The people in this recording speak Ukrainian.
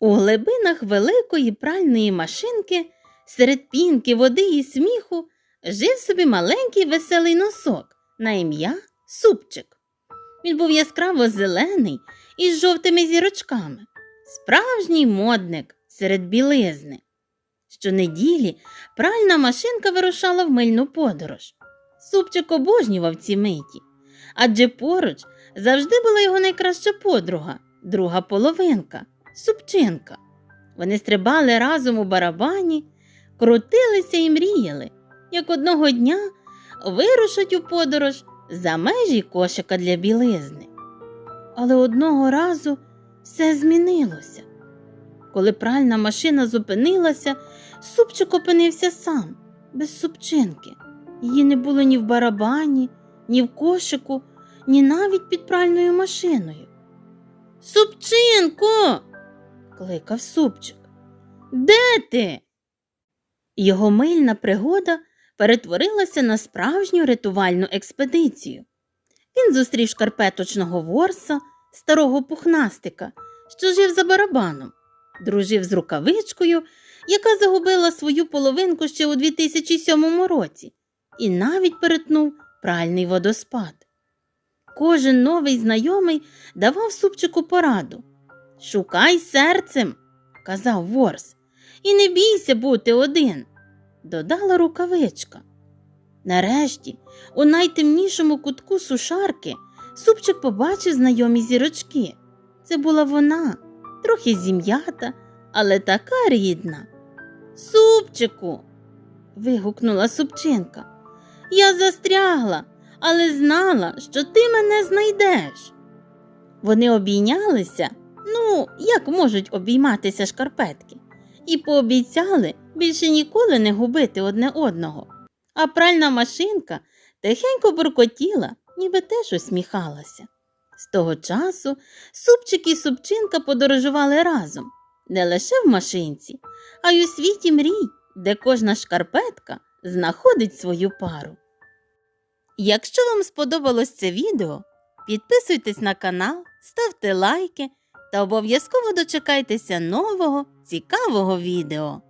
У глибинах великої пральної машинки серед пінки, води і сміху жив собі маленький веселий носок на ім'я Супчик. Він був яскраво зелений із жовтими зірочками, справжній модник серед білизни. Щонеділі пральна машинка вирушала в мильну подорож. Супчик обожнював ці миті, адже поруч завжди була його найкраща подруга, друга половинка, супчинка. Вони стрибали разом у барабані, крутилися і мріяли, як одного дня вирушать у подорож за межі кошика для білизни. Але одного разу все змінилося. Коли пральна машина зупинилася, супчик опинився сам, без супчинки. Її не було ні в барабані, ні в кошику, ні навіть під пральною машиною. Супчинко. Кликав супчик. Де ти? Його мильна пригода перетворилася на справжню рятувальну експедицію. Він зустрів шкарпеточного ворса, старого пухнастика, що жив за барабаном, дружив з рукавичкою, яка загубила свою половинку ще у 2007 році, і навіть перетнув пральний водоспад. Кожен новий знайомий давав супчику пораду. Шукай серцем, казав ворс, і не бійся бути один, додала рукавичка. Нарешті, у найтемнішому кутку сушарки, супчик побачив знайомі зірочки. Це була вона, трохи зім'ята, але така рідна. Супчику. вигукнула супчинка. Я застрягла, але знала, що ти мене знайдеш. Вони обійнялися, ну, як можуть обійматися шкарпетки, і пообіцяли більше ніколи не губити одне одного. А пральна машинка тихенько буркотіла, ніби теж усміхалася. З того часу супчик і супчинка подорожували разом, не лише в машинці, а й у світі мрій, де кожна шкарпетка знаходить свою пару. Якщо вам сподобалось це відео, підписуйтесь на канал, ставте лайки та обов'язково дочекайтеся нового цікавого відео.